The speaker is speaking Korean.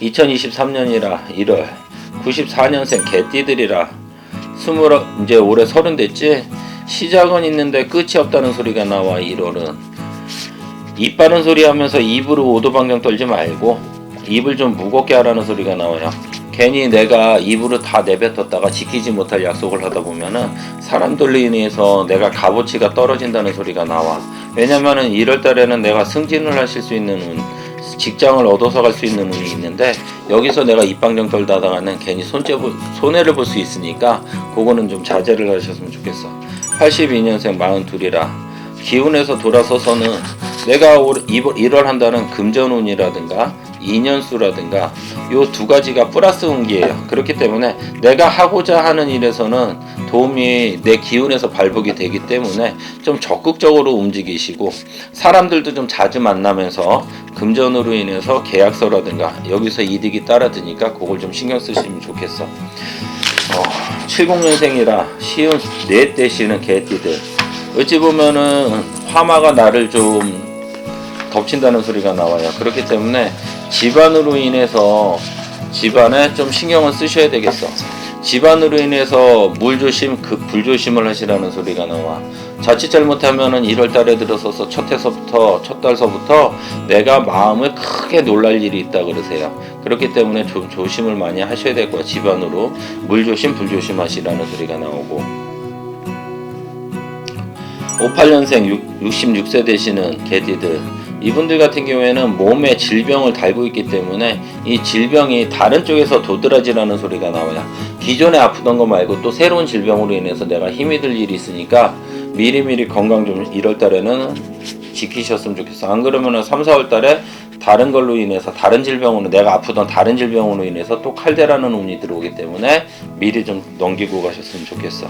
(2023년이라 1월) (94년생) 개띠들이라 스물 이제 올해 서른 됐지 시작은 있는데 끝이 없다는 소리가 나와 1월은 입 바른 소리 하면서 입으로 오도 방정 떨지 말고 입을 좀 무겁게 하라는 소리가 나와요. 괜히 내가 입으로 다 내뱉었다가 지키지 못할 약속을 하다 보면은 사람들로 인해서 내가 값어치가 떨어진다는 소리가 나와. 왜냐면은 1월 달에는 내가 승진을 하실 수 있는 운, 직장을 얻어서 갈 수 있는 운이 있는데 여기서 내가 입방정 떨다가는 괜히 손재 보- 손해를 볼 수 있으니까 그거는 좀 자제를 하셨으면 좋겠어. 82년생 42이라 기운에서 돌아서서는 내가 올 1월 한다는 금전운이라든가 인연수라든가 요 두 가지가 플러스 운기예요. 그렇기 때문에 내가 하고자 하는 일에서는 도움이 내 기운에서 발복이 되기 때문에 좀 적극적으로 움직이시고 사람들도 좀 자주 만나면서 금전으로 인해서 계약서라든가 여기서 이득이 따라드니까 그걸 좀 신경 쓰시면 좋겠어. 어, 70년생이라 쉬운 뇌 떼시는 개띠들 어찌 보면은 화마가 나를 좀 덮친다는 소리가 나와요. 그렇기 때문에 집안으로 인해서 집안에 좀 신경을 쓰셔야 되겠어. 집안으로 인해서 물 조심, 그 불 조심을 하시라는 소리가 나와. 자칫 잘못하면은 1월 달에 들어서서 첫 해서부터, 첫 달서부터 내가 마음을 크게 놀랄 일이 있다 그러세요. 그렇기 때문에 좀 조심을 많이 하셔야 될 거야. 집안으로. 물 조심, 불 조심 하시라는 소리가 나오고. 58년생 66세 되시는 개띠들 이분들 같은 경우에는 몸에 질병을 달고 있기 때문에 이 질병이 다른 쪽에서 도드라지라는 소리가 나와요. 기존에 아프던 거 말고 또 새로운 질병으로 인해서 내가 힘이 들 일이 있으니까 미리미리 건강 좀 1월 달에는 지키셨으면 좋겠어. 안 그러면은 3, 4월 달에 다른 걸로 인해서 다른 질병으로 내가 아프던 다른 질병으로 인해서 또 칼대라는 운이 들어오기 때문에 미리 좀 넘기고 가셨으면 좋겠어.